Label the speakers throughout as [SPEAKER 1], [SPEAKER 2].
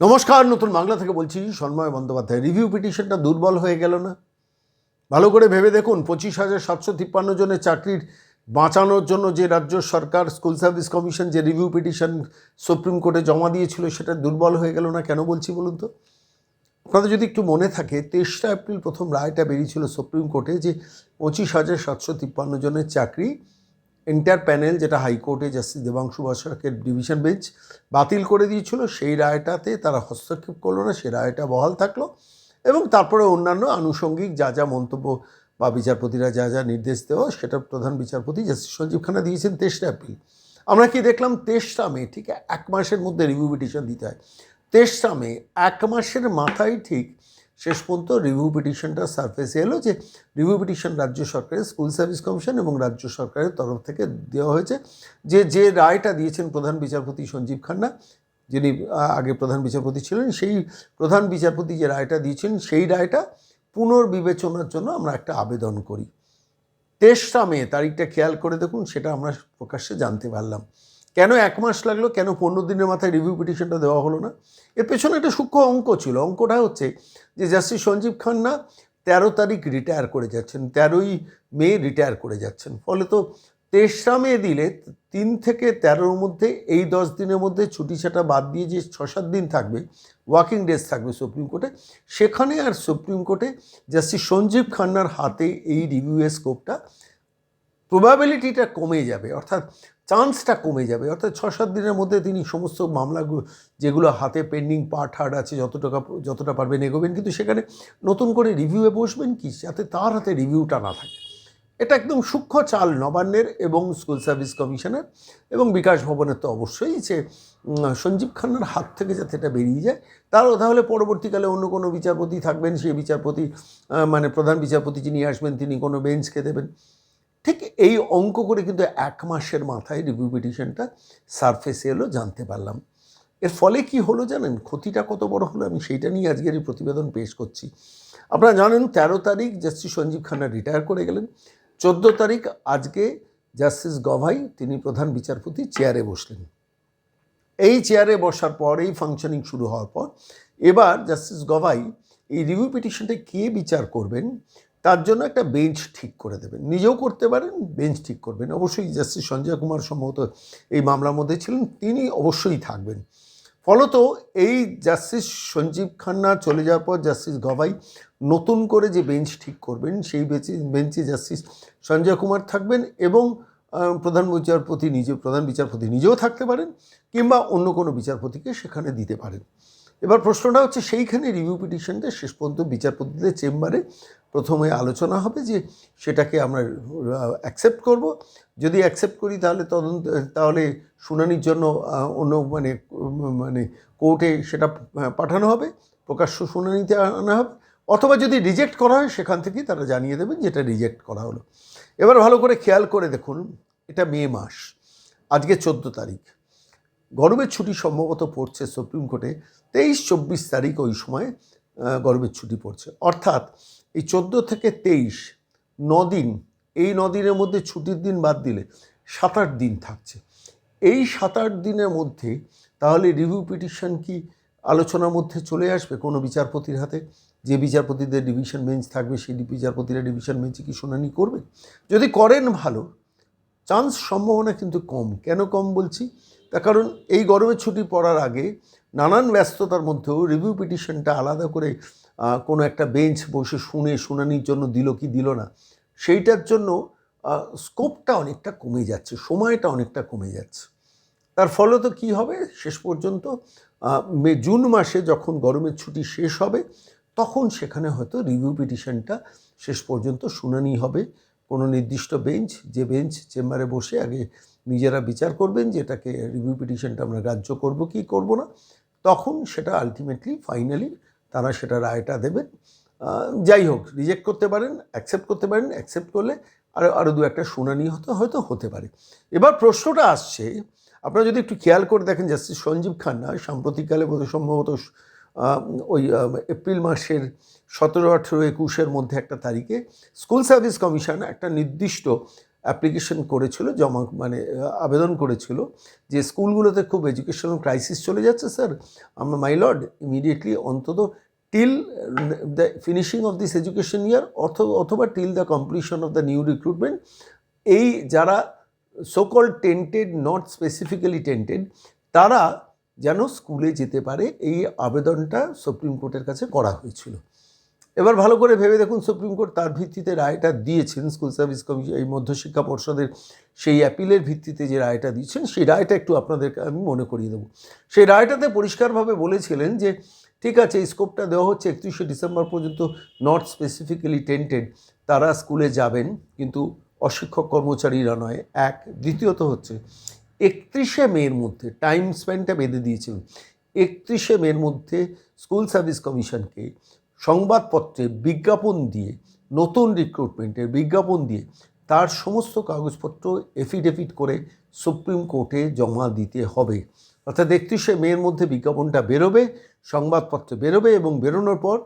[SPEAKER 1] নমস্কার, নতুন বাংলা থেকে বলছি সন্ময় বন্দ্যোপাধ্যায়। রিভিউ পিটিশনটা দুর্বল হয়ে গেল না? ভালো করে ভেবে দেখুন, পঁচিশ হাজার সাতশো তিপ্পান্ন জনের চাকরির বাঁচানোর জন্য যে রাজ্য সরকার, স্কুল সার্ভিস কমিশন যে রিভিউ পিটিশন সুপ্রিম কোর্টে জমা দিয়েছিল, সেটা দুর্বল হয়ে গেল না কেন বলছি বলুন তো? আপনাদের যদি একটু মনে থাকে তেইশটা এপ্রিল প্রথম রায়টা বেরিয়েছিল সুপ্রিম কোর্টে যে পঁচিশ হাজার সাতশো তিপ্পান্ন জনের চাকরি এন্টার প্যানেল, যেটা হাইকোর্টে জাস্টিস দেবাংশু বসাকের ডিভিশন বেঞ্চ বাতিল করে দিয়েছিল, সেই রায়টাতে তারা হস্তক্ষেপ করল না সেই রায়টা বহাল থাকল এবং তারপরে অন্যান্য আনুষঙ্গিক যা যা মন্তব্য বা বিচারপতিরা যা যা নির্দেশ দেওয়া, সেটা প্রধান বিচারপতি জাস্টিস সঞ্জীব খান্না দিয়েছেন তেইশটা এপ্রিল। আমরা কি দেখলাম তেইশটা মে, ঠিক এক মাসের মধ্যে রিভিউ পিটিশন দিতে হয়। তেইশটা মে, এক মাসের মাথায় ঠিক শেষ পর্যন্ত রিভিউ পিটিশনটা সারফেসে এলো যে রিভিউ পিটিশন রাজ্য সরকারের স্কুল সার্ভিস কমিশন এবং রাজ্য সরকারের তরফ থেকে দেওয়া হয়েছে। যে যে রায়টা দিয়েছেন প্রধান বিচারপতি সঞ্জীব খান্না, যিনি আগে প্রধান বিচারপতি ছিলেন, সেই প্রধান বিচারপতি যে রায়টা দিয়েছেন, সেই রায়টা পুনর্বিবেচনার জন্য আমরা একটা আবেদন করি। তেসরা মে তারিখটা খেয়াল করে দেখুন, সেটা আমরা প্রকাশ্যে জানতে পারলাম। কেন এক মাস লাগল? কেন পনেরো দিনের মাথায় রিভিউ পিটিশনটা দেওয়া হলো না? এর পেছনে একটা সূক্ষ্ম অঙ্ক ছিল। অঙ্কটা হচ্ছে যে জাস্টিস সঞ্জীব খান্না তেরো তারিখ রিটায়ার করে যাচ্ছেন, তেরোই মে রিটায়ার করে যাচ্ছেন। ফলে তো তেসরা মে দিলে তিন থেকে তেরোর মধ্যে, এই দশ দিনের মধ্যে ছুটি ছাটা বাদ দিয়ে যে ছ সাত দিন থাকবে ওয়ার্কিং ডেজ থাকবে সুপ্রিম কোর্টে, সেখানে আর সুপ্রিম কোর্টে জাস্টিস সঞ্জীব খান্নার হাতে এই রিভিউয়ের স্কোপটা প্রবাবিলিটিটা কমে যাবে। অর্থাৎ চান্সটা কমে যাবে। অর্থাৎ ছ সাত দিনের মধ্যে তিনি সমস্ত মামলাগুলো, যেগুলো হাতে পেন্ডিং পার্ট হার্ড আছে যতটা যতটা পারবেন এগোবেন। কিন্তু সেখানে নতুন করে রিভিউয়ে বসবেন কি? যাতে তার হাতে রিভিউটা না থাকে। এটা একদম সূক্ষ্ম চাল নবান্নের এবং স্কুল সার্ভিস কমিশনের এবং বিকাশ ভবনের তো অবশ্যই যে সঞ্জীব খান্নার হাত থেকে যাতে এটা বেরিয়ে যায়, তারও তাহলে পরবর্তীকালে অন্য কোনো বিচারপতি থাকবেন। সেই বিচারপতি মানে প্রধান বিচারপতি যিনি আসবেন, তিনি কোনো বেঞ্চকে দেবেন। ঠিক এই অঙ্ক করে কিন্তু এক মাসের মাথায় রিভিউ পিটিশনটা সারফেসে এলো, জানতে পারলাম। এর ফলে কি হলো জানেন? ক্ষতিটা কত বড় হলো? আমি সেইটা নিয়ে আজকের এই প্রতিবেদন পেশ করছি। আপনারা জানেন, তেরো তারিখ জাস্টিস সঞ্জীব খান্না রিটায়ার করে গেলেন। চোদ্দ তারিখ আজকে জাস্টিস গভাই, তিনি প্রধান বিচারপতি চেয়ারে বসলেন। এই চেয়ারে বসার পর, এই ফাংশনিং শুরু হওয়ার পর, এবার জাস্টিস গভাই এই রিভিউ পিটিশনটা কে বিচার করবেন? তার জন্য একটা বেঞ্চ ঠিক করে দেবেন। নিজেও করতে পারেন, বেঞ্চ ঠিক করবেন। অবশ্যই জাস্টিস সঞ্জয় কুমার সম্ভবত এই মামলার মধ্যে ছিলেন, তিনি অবশ্যই থাকবেন। ফলত এই জাস্টিস সঞ্জীব খান্না চলে যাওয়ার পর জাস্টিস গভাই নতুন করে যে বেঞ্চ ঠিক করবেন, সেই বেঞ্চে বেঞ্চে জাস্টিস সঞ্জয় কুমার থাকবেন এবং প্রধান বিচারপতি নিজে, প্রধান বিচারপতি নিজেও থাকতে পারেন কিংবা অন্য কোনো বিচারপতিকে সেখানে দিতে পারেন। এবার প্রশ্নটা হচ্ছে, সেইখানে রিভিউ পিটিশনটা শেষ পর্যন্ত বিচারপতিদের চেম্বারে প্রথমে আলোচনা হবে যে সেটাকে আমরা অ্যাকসেপ্ট করব। যদি অ্যাকসেপ্ট করি তাহলে তদন্ত, তাহলে শুনানির জন্য অন্য মানে মানে কোর্টে সেটা পাঠানো হবে, প্রকাশ্য শুনানিতে আনা হবে। অথবা যদি রিজেক্ট করা হয় সেখান থেকেই তারা জানিয়ে দেবেন যেটা রিজেক্ট করা হলো। এবার ভালো করে খেয়াল করে দেখুন, এটা মে মাস, আজকে চোদ্দ তারিখ। গরমের ছুটি সম্ভবত পড়ছে সুপ্রিম কোর্টে, তেইশ চব্বিশ তারিখ ওই সময় গরমের ছুটি পড়ছে। অর্থাৎ এই চোদ্দ থেকে তেইশ দিন এই দিনের মধ্যে ছুটির দিন বাদ দিলে সাত আট দিন থাকছে। এই সাত আট দিনের মধ্যে তাহলে রিভিউ পিটিশন কি আলোচনার মধ্যে চলে আসবে কোনো বিচারপতির হাতে? যে বিচারপতিদের ডিভিশন বেঞ্চ থাকবে, সেই বিচারপতিরা ডিভিশন বেঞ্চে কি শুনানি করবে? যদি করেন ভালো চান্স সম্ভাবনা কিন্তু কম। কেন কম বলছি? তার কারণ এই গরমের ছুটি পড়ার আগে নানান ব্যস্ততার মধ্যেও রিভিউ পিটিশনটা আলাদা করে কোনো একটা বেঞ্চ বসে শুনে শুনানির জন্য দিল কি দিল না, সেইটার জন্য স্কোপটা অনেকটা কমে যাচ্ছে, সময়টা অনেকটা কমে যাচ্ছে। তার ফলে তো কী হবে? শেষ পর্যন্ত মে, জুন মাসে যখন গরমের ছুটি শেষ হবে, তখন সেখানে হয়তো রিভিউ পিটিশনটা শেষ পর্যন্ত শুনানি হবে। কোনো নির্দিষ্ট বেঞ্চ, যে বেঞ্চ চেম্বারে বসে আগে নিজেরা বিচার করবেন যে এটাকে রিভিউ পিটিশনটা আমরা গ্রাহ্য করব কি করব না, তখন সেটা আলটিমেটলি ফাইনালি তারা সেটা রায়টা দেবেন। যাই হোক রিজেক্ট করতে পারেন অ্যাকসেপ্ট করতে পারেন অ্যাকসেপ্ট করলে আরও আরও দু একটা শুনানি হতে, হয়তো হতে পারে। এবার প্রশ্নটা আসছে, আপনারা যদি একটু খেয়াল করে দেখেন, জাস্টিস সঞ্জীব খান্না সাম্প্রতিককালে বোধহয় সম্ভবত ওই এপ্রিল মাসের সতেরো, আঠেরো, একুশের মধ্যে একটা তারিখে স্কুল সার্ভিস কমিশন একটা নির্দিষ্ট অ্যাপ্লিকেশন করেছিল, জমা মানে আবেদন করেছিল যে স্কুলগুলোতে খুব এডুকেশনাল ক্রাইসিস চলে যাচ্ছে স্যার আমরা মাই লর্ড ইমিডিয়েটলি অন্তত till the finishing of this education year অথবা till the completion of the new recruitment এই যারা so called tainted not specifically tainted তারা যেন স্কুলে যেতে পারে, এই আবেদনটা সুপ্রিম কোর্টের কাছে করা হয়েছিল। এবার ভালো করে ভেবে দেখুন সুপ্রিম কোর্ট তার ভিত্তিতে রায়টা দিয়েছেন স্কুল সার্ভিস কমিশন, এই মধ্যশিক্ষা পর্ষদের সেই অ্যাপিলের ভিত্তিতে যে রায়টা দিয়েছেন সেই রায়টা একটু আপনাদেরকে আমি মনে করিয়ে দেবো। সেই রায়টাতে পরিষ্কারভাবে বলেছিলেন যে, ঠিক আছে, এই স্কোপটা দেওয়া হচ্ছে একত্রিশে ডিসেম্বর পর্যন্ত নট স্পেসিফিক্যালি টেন্টেড তারা স্কুলে যাবেন, কিন্তু অশিক্ষক কর্মচারীরা নয়, এক, দ্বিতীয়ত হচ্ছে, একত্রিশে মের মধ্যে টাইম স্প্যানটা বেঁধে দিয়েছিলেন একত্রিশে মের মধ্যে স্কুল সার্ভিস কমিশনকে সংবাদপত্রে বিজ্ঞাপন দিয়ে, নতুন রিক্রুটমেন্টের বিজ্ঞাপন দিয়ে তার সমস্ত কাগজপত্র এফিডেভিট করে সুপ্রিম কোর্টে জমা দিতে হবে। অর্থাৎ একত্রিশে মের মধ্যে বিজ্ঞাপনটা বেরোবে, সংবাদপত্রে বেরোবে এবং বেরোনোর পর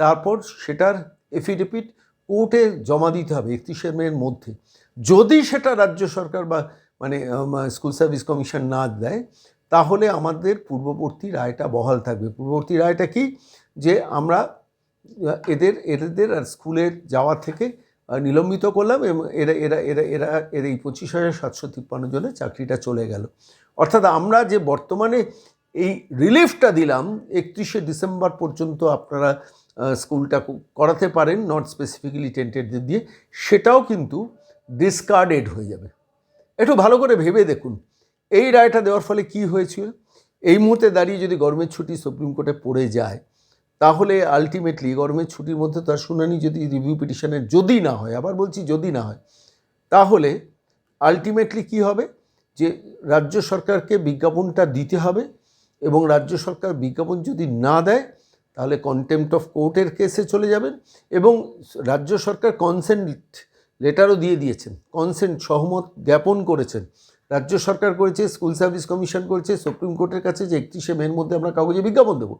[SPEAKER 1] তারপর সেটার এফিডেভিট কোর্টে জমা দিতে হবে একত্রিশে মের মধ্যে। যদি সেটা রাজ্য সরকার বা মানে স্কুল সার্ভিস কমিশন না দেয়, তাহলে আমাদের পূর্ববর্তী রায়টা বহাল থাকবে। পূর্ববর্তী রায়টা কি? যে আমরা এদের এদের আর স্কুলে যাওয়া থেকে নিলম্বিত করলাম এবং এরা এরা এরা এরা, এর এই পঁচিশ হাজার সাতশো তিপ্পান্ন জনের চাকরিটা চলে গেল। অর্থাৎ আমরা যে বর্তমানে এই রিলিফটা দিলাম, একত্রিশে ডিসেম্বর পর্যন্ত আপনারা স্কুলটা করাতে পারেন, নট স্পেসিফিক্যালি টেন্টেডদের দিয়ে, সেটাও কিন্তু ডিসকার্ডেড হয়ে যাবে। একটু ভালো করে ভেবে দেখুন, এই রায়টা দেওয়ার ফলে কি হয়েছিল? এই মুহূর্তে দাঁড়িয়ে যদি গরমের ছুটি সুপ্রিম কোর্টে পড়ে যায় তাহলে আলটিমেটলি গরমের ছুটির মধ্যে তার শুনানি যদি রিভিউ পিটিশনের যদি না হয়, আবার বলছি যদি না হয়, তাহলে আলটিমেটলি কি হবে? যে রাজ্য সরকারকে বিজ্ঞাপনটা দিতে হবে এবং রাজ্য সরকার বিজ্ঞাপন যদি না দেয়, তাহলে কন্টেম্পট অফ কোর্টের কেসে চলে যাবেন এবং রাজ্য সরকার কনসেন্ট লেটারও দিয়ে দিয়েছেন কনসেন্ট সহমত জ্ঞাপন করেছেন। রাজ্য সরকার করেছে স্কুল সার্ভিস কমিশন করেছে, সুপ্রিম কোর্টের কাছে যে একত্রিশে মের মধ্যে আমরা কাগজে বিজ্ঞাপন দেবো।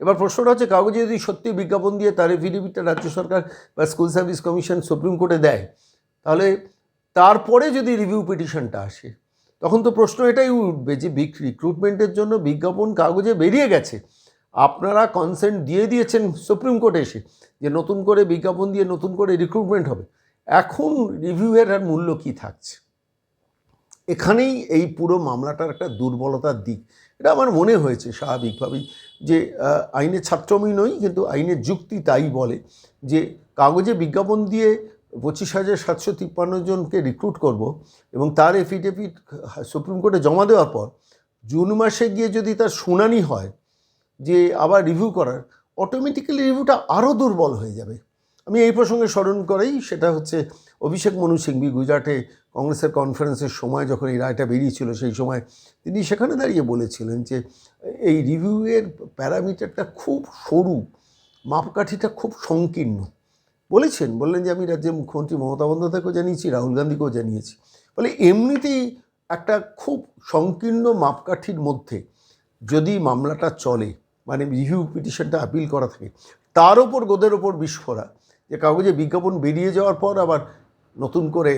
[SPEAKER 1] এবার প্রশ্নটা হচ্ছে কাগজে যদি সত্যি বিজ্ঞাপন দিয়ে তার এফিডেভিটটা রাজ্য সরকার বা স্কুল সার্ভিস কমিশন, সুপ্রিম কোর্টে দেয়, তাহলে তারপরে যদি রিভিউ পিটিশনটা আসে, তখন তো প্রশ্ন এটাই উঠবে যে রিক্রুটমেন্টের জন্য বিজ্ঞাপন কাগজে বেরিয়ে গেছে। আপনারা কনসেন্ট দিয়ে দিয়েছেন সুপ্রিম কোর্টে এসে যে নতুন করে বিজ্ঞাপন দিয়ে নতুন করে রিক্রুটমেন্ট হবে। এখন রিভিউয়ের আর মূল্য কী থাকছে? এখানেই এই পুরো মামলাটার একটা দুর্বলতার দিক। এটা আমার মনে হয়েছে, স্বাভাবিকভাবেই যে আইনের ছাত্র আমি নই, কিন্তু আইনের যুক্তি তাই বলে যে, কাগজে বিজ্ঞাপন দিয়ে পঁচিশ হাজার সাতশো তিপ্পান্ন জনকে রিক্রুট করব এবং তার এফিডেভিট সুপ্রিম কোর্টে জমা দেওয়ার পর জুন মাসে গিয়ে যদি তার শুনানি হয় যে, আবার রিভিউ করার অটোমেটিক্যালি রিভিউটা আরও দুর্বল হয়ে যাবে। আমি এই প্রসঙ্গে স্মরণ করেই সেটা হচ্ছে অভিষেক মনু সিংভি গুজরাটে কংগ্রেসের কনফারেন্সের সময় যখন এই রায়টা বেরিয়েছিল, সেই সময় তিনি সেখানে দাঁড়িয়ে বলেছিলেন যে, এই রিভিউয়ের প্যারামিটারটা খুব সরু, মাপকাঠিটা খুব সংকীর্ণ। বলেছেন, বললেন যে, আমি রাজ্যের মুখ্যমন্ত্রী মমতা বন্দ্যোপাধ্যায়কেও জানিয়েছি, রাহুল গান্ধীকেও জানিয়েছি। বলে এমনিতেই একটা খুব সংকীর্ণ মাপকাঠির মধ্যে যদি মামলাটা চলে মানে রিভিউ পিটিশনটা আপিল করা থাকে, তার ওপর, গোদের ওপর বিস্ফোরা যে কাগজে বিজ্ঞাপন বেরিয়ে যাওয়ার পর আবার নতুন করে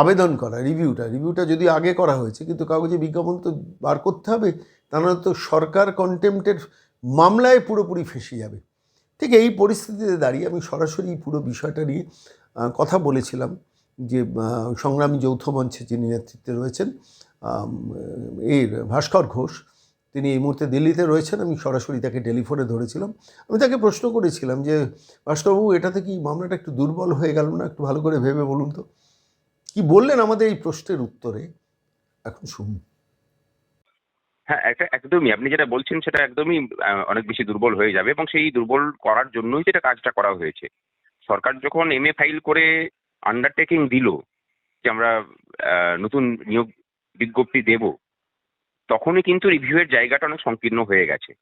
[SPEAKER 1] আবেদন করা, রিভিউটা রিভিউটা যদি আগে করা হয়েছে, কিন্তু কাগজে বিজ্ঞাপন তো বার করতে হবে, তা নাহলে তো সরকার কন্টেম্পটের মামলায় পুরোপুরি ফেসে যাবে। ঠিক এই পরিস্থিতিতে দাঁড়িয়ে আমি সরাসরি পুরো বিষয়টা নিয়ে কথা বলেছিলাম যে সংগ্রামী যৌথ মঞ্চে যিনি নেতৃত্বে রয়েছেন এর ভাস্কর ঘোষ, তিনি এই মুহূর্তে দিল্লিতে রয়েছেন, আমি সরাসরি তাকে টেলিফোনে ধরেছিলাম। আমি তাকে প্রশ্ন করেছিলাম যে, ভাস্করবাবু, এটাতে কি মামলাটা একটু দুর্বল হয়ে গেল না, একটু ভালো করে ভেবে বলুন তো? কি বললেন আমাদের এই প্রশ্নের উত্তরে? এখন শুনুন।
[SPEAKER 2] হ্যাঁ একটা একদমই। আপনি যেটা বলছেন সেটা একদমই অনেক বেশি দুর্বল হয়ে যাবে এবং সেই দুর্বল করার জন্যই সেটা কাজটা করা হয়েছে। সরকার যখন এমএ ফাইল করে আন্ডারটেকিং দিল যে আমরা নতুন নিয়োগ বিজ্ঞপ্তি দেব, তখনই কিন্তু রিভিউয়ের জায়গাটা অনেক সংকীর্ণ হয়ে গেছে।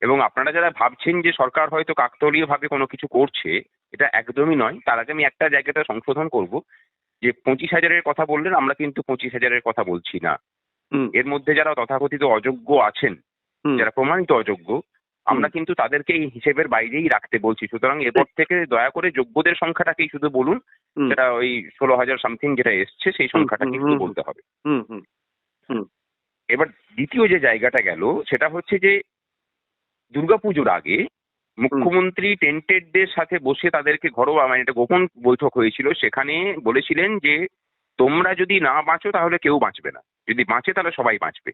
[SPEAKER 2] এবং আপনারা যারা ভাবছেন যে সরকার হয়তো কাকতালীয়ভাবে কোনো কিছু করছে, এটা একদমই নয়। তার আগে আমি একটা জায়গাটা সংশোধন করব। যে পঁচিশ হাজারের কথা বললেন আমরা কিন্তু পঁচিশ হাজারের কথা বলছি না। এর মধ্যে যারা তথাকথিত অযোগ্য আছেন যারা প্রমাণিত অযোগ্য আমরা কিন্তু তাদেরকে এই হিসেবের বাইরেই রাখতে বলছি। সুতরাং এরপর থেকে দয়া করে যোগ্যদের সংখ্যাটাকেই শুধু বলুন যেটা ওই ষোলো হাজার সামথিং যেটা এসছে সেই সংখ্যাটা
[SPEAKER 3] হুম,
[SPEAKER 2] বলতে হবে।
[SPEAKER 3] হুম হুম।
[SPEAKER 2] এবার দ্বিতীয় যে জায়গাটা গেল সেটা হচ্ছে যে দুর্গাপুজোর আগে মুখ্যমন্ত্রী টেন্টেডদের সাথে বসে তাদেরকে ঘরোয়া মানে একটা গোপন বৈঠক হয়েছিল সেখানে বলেছিলেন যে তোমরা যদি না বাঁচো তাহলে কেউ বাঁচবে না। যদি বাঁচে তাহলে সবাই বাঁচবে।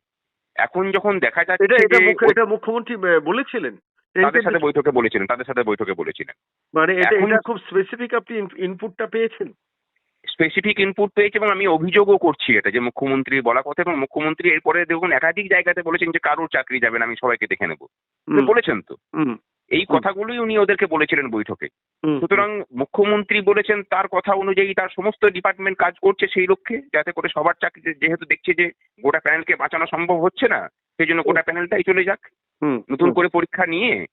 [SPEAKER 2] এখন যখন দেখা যাচ্ছে
[SPEAKER 3] এটা মুখ্যমন্ত্রী বলেছিলেন?
[SPEAKER 2] তাদের সাথে বৈঠকে বলেছিলেন তাদের সাথে বৈঠকে বলেছিলেন।
[SPEAKER 3] মানে এটা এটা খুব স্পেসিফিক আপনি ইনপুটটা পেয়েছেন?
[SPEAKER 2] স্পেসিফিক ইনপুট পেয়েছে এবং আমি অভিযোগও করছি এটা যে মুখ্যমন্ত্রী বলা কথা এবং মুখ্যমন্ত্রী এরপরে দেখুন একাধিক জায়গাতে বলেছেন যে কারোর চাকরি যাবে না আমি সবাইকে দেখে নেব। বলেছেন তো? এই কথাগুলোই উনি ওদেরকে বলেছিলেন বৈঠকে। সুতরাং মুখ্যমন্ত্রী বলেছেন তার কথা অনুযায়ী তার সমস্ত ডিপার্টমেন্ট কাজ করছে সেই লক্ষ্যে যাতে করে সবার চাকরি যেহেতু দেখছে যে গোটা প্যানেলকে বাঁচানো সম্ভব হচ্ছে না সেই জন্য গোটা প্যানেলটাই চলে যাক।
[SPEAKER 3] হুম,
[SPEAKER 2] নতুন করে পরীক্ষা নিয়ে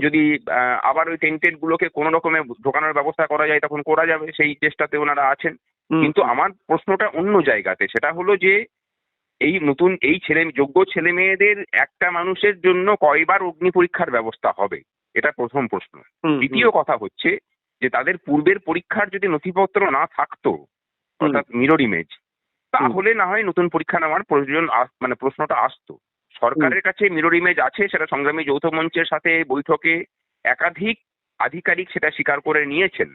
[SPEAKER 2] যদি আবার ওই টেন্টেড গুলোকে কোনো রকমে ঢোকানোর ব্যবস্থা করা যায় তখন করা যাবে সেই চেষ্টাতে ওনারা আছেন। কিন্তু আমার প্রশ্নটা অন্য জায়গাতে সেটা হলো যে এই নতুন এই ছেলে যোগ্য ছেলে মেয়েদের একটা মানুষের জন্য কয়বার অগ্নি পরীক্ষার ব্যবস্থা হবে? এটা প্রথম প্রশ্ন। দ্বিতীয় কথা হচ্ছে যে তাদের পূর্বের পরীক্ষার যদি নথিপত্র না থাকতো অর্থাৎ মিরর ইমেজ তাহলে না হয় নতুন পরীক্ষা নেওয়ার প্রয়োজন মানে প্রশ্নটা আসতো। সরকারের কাছে মিরর ইমেজ আছে সেটা সংগ্রামী যৌথ মঞ্চের সাথে বৈঠকে একাধিক আধিকারিক সেটা স্বীকার করে নিয়েছেন।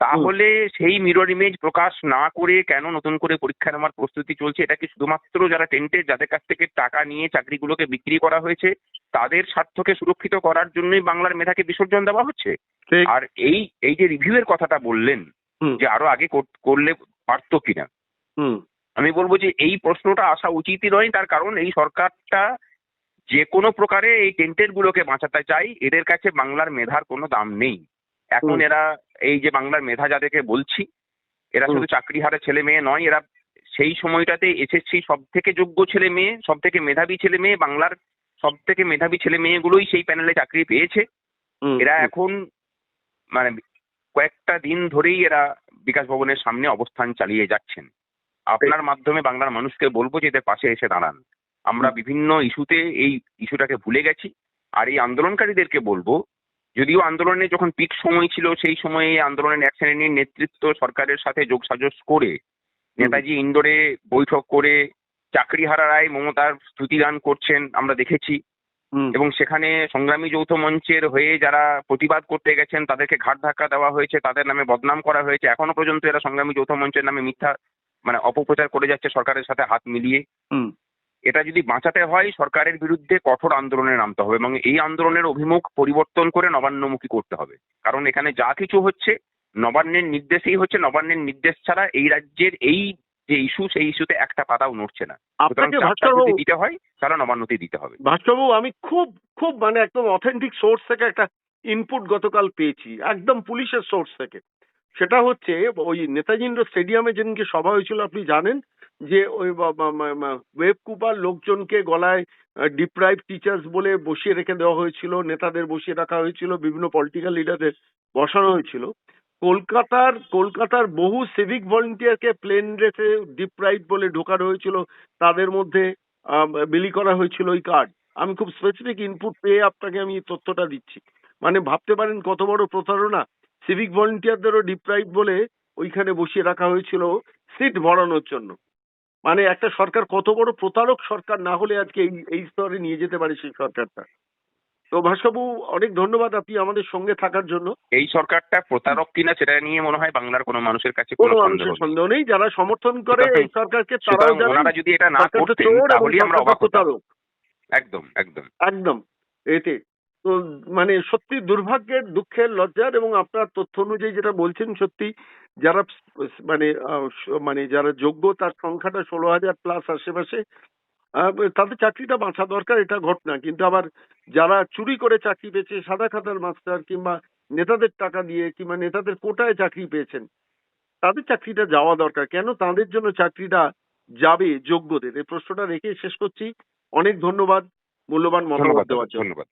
[SPEAKER 2] তাহলে সেই মিরর ইমেজ প্রকাশ না করে কেন নতুন করে পরীক্ষা নেওয়ার প্রস্তুতি চলছে? এটা কি শুধুমাত্র যারা টেন্টেড যাদের কাছ থেকে টাকা নিয়ে চাকরিগুলোকে বিক্রি করা হয়েছে তাদের স্বার্থকে সুরক্ষিত করার জন্যই বাংলার মেধাকে বিসর্জন দেওয়া হচ্ছে? আর এই এই যে রিভিউয়ের কথাটা বললেন যে আরও আগে করলে পারতো কিনা? আমি বলব যে এই প্রশ্নটা আসা উচিতই নয় তার কারণ এই সরকারটা যে কোনো প্রকারে এই টেন্টেড গুলোকে বাঁচাতে চাই এদের কাছে বাংলার মেধার কোনো দাম নেই। এখন এরা এই যে বাংলার মেধা যাদেরকে বলছি এরা শুধু চাকরি হারা ছেলে মেয়ে নয় এরা সেই সময়টাতে এসএসসি সব থেকে যোগ্য ছেলে মেয়ে সব থেকে মেধাবী ছেলে মেয়ে বাংলার সব থেকে মেধাবী ছেলে মেয়েগুলোই সেই প্যানেলে চাকরি পেয়েছে। এরা এখন মানে কয়েকটা দিন ধরেই এরা বিকাশ ভবনের সামনে অবস্থান চালিয়ে যাচ্ছেন। আপনার মাধ্যমে বাংলার মানুষকে বলব যে এদের পাশে এসে দাঁড়ান। আমরা বিভিন্ন ইস্যুতে এই ইস্যুটাকে ভুলে গেছি। আর এই আন্দোলনকারীদেরকে বলব যদিও আন্দোলনে যখন পিক সময় ছিল সেই সময়ে আন্দোলনের এক শ্রেণির নেতৃত্ব সরকারের সাথে যোগসাজশ করে নেতাজি ইন্দোরে বৈঠক করে চাকরিহারারাই মমতার স্তুতিদান করছেন আমরা দেখেছি। এবং সেখানে সংগ্রামী যৌথ মঞ্চের হয়ে যারা প্রতিবাদ করতে গেছেন তাদেরকে ঘাট ধাক্কা দেওয়া হয়েছে তাদের নামে বদনাম করা হয়েছে। এখনও পর্যন্ত এরা সংগ্রামী যৌথ মঞ্চের নামে মিথ্যা মানে অপপ্রচার করে যাচ্ছে সরকারের সাথে হাত মিলিয়ে।
[SPEAKER 3] হুম,
[SPEAKER 2] এটা যদি বাঁচাতে হয় সরকারের বিরুদ্ধে কঠোর আন্দোলনে নামতে হবে এবং এই আন্দোলনের অভিমুখ পরিবর্তন করে নবান্নমুখী করতে হবে। কারণ এখানে যা কিছু হচ্ছে নবান্নের নির্দেশেই হচ্ছে নবান্নের নির্দেশ ছাড়া এই রাজ্যের এই যে ইস্যু সেই ইস্যুতে একটা পাতাও নড়ছে না। সুতরাং
[SPEAKER 3] আপনাকে ভাস্করবাবু
[SPEAKER 2] দিতে হয় তাহলে নবান্নতেই দিতে হবে।
[SPEAKER 3] ভাস্করবাবু আমি খুব খুব মানে একদম অথেন্টিক সোর্স থেকে একটা ইনপুট গতকাল পেয়েছি একদম পুলিশের সোর্স থেকে। সেটা হচ্ছে ওই নেতাজি ইন্ডোর স্টেডিয়ামে যেদিনকে সভা হয়েছিল আপনি জানেন যে ওই ওয়েব কুপার লোকজনকে গলায় ডিপ্রাইভ টিচার্স বলে বসিয়ে রেখে দেওয়া হয়েছিল, নেতাদের বসিয়ে রাখা হয়েছিল, বিভিন্ন পলিটিক্যাল লিডারদের বসানো হয়েছিল। কলকাতার কলকাতার বহু সিভিক ভলেন্টিয়ারকে প্লেন রেসে ডিপ্রাইভ বলে ঢোকানো হয়েছিল, তাদের মধ্যে বিলি করা হয়েছিল ওই কার্ড আমি খুব স্পেসিফিক ইনপুট পেয়ে আপনাকে আমি তথ্যটা দিচ্ছি। মানে ভাবতে পারেন কত বড় প্রতারণা। সিভিক ভলেন্টিয়ারদেরও ডিপ্রাইভ বলে ওইখানে বসিয়ে রাখা হয়েছিল সিট ভরানোর জন্য। মানে একটা সরকার কত বড় প্রতারক সরকার না হলে আজকে এই এই স্তরে নিয়ে যেতে পারে সেই সরকারটা। তো ভাস্করবাবু অনেক ধন্যবাদ আপনি আমাদের সঙ্গে থাকার জন্য।
[SPEAKER 2] এই সরকারটা প্রতারক কিনা সেটা নিয়ে মনে হয় বাংলার কোনো মানুষের কাছে
[SPEAKER 3] কোনো মানুষের
[SPEAKER 2] নেই।
[SPEAKER 3] সন্দেহ নেই। যারা সমর্থন করে এই সরকারকে তারাও
[SPEAKER 2] ওনারা যদি এটা না করতেন
[SPEAKER 3] চোর
[SPEAKER 2] আমরা অবাক হতাম। একদম একদম।
[SPEAKER 3] একদম। এতে মানে সত্যি দুর্ভাগ্যের দুঃখের লজ্জার এবং আপনার তথ্য অনুযায়ী যেটা বলছেন সত্যি যারা মানে মানে যারা যোগ্য তার সংখ্যাটা ষোলো হাজার প্লাস আশেপাশে তাদের চাকরিটা বাঁচা দরকার এটা ঘটনা। কিন্তু আবার যারা চুরি করে চাকরি পেয়েছে সাদা খাতার মাস্টার কিংবা নেতাদের টাকা দিয়ে কিংবা নেতাদের কোটায় চাকরি পেয়েছেন তাদের চাকরিটা যাওয়া দরকার। কেন? তাদের জন্য চাকরিটা যাবে যোগ্যদের। এই প্রশ্নটা রেখে শেষ করছি। অনেক ধন্যবাদ মূল্যবান মতামত দেওয়ার জন্য।
[SPEAKER 2] ধন্যবাদ।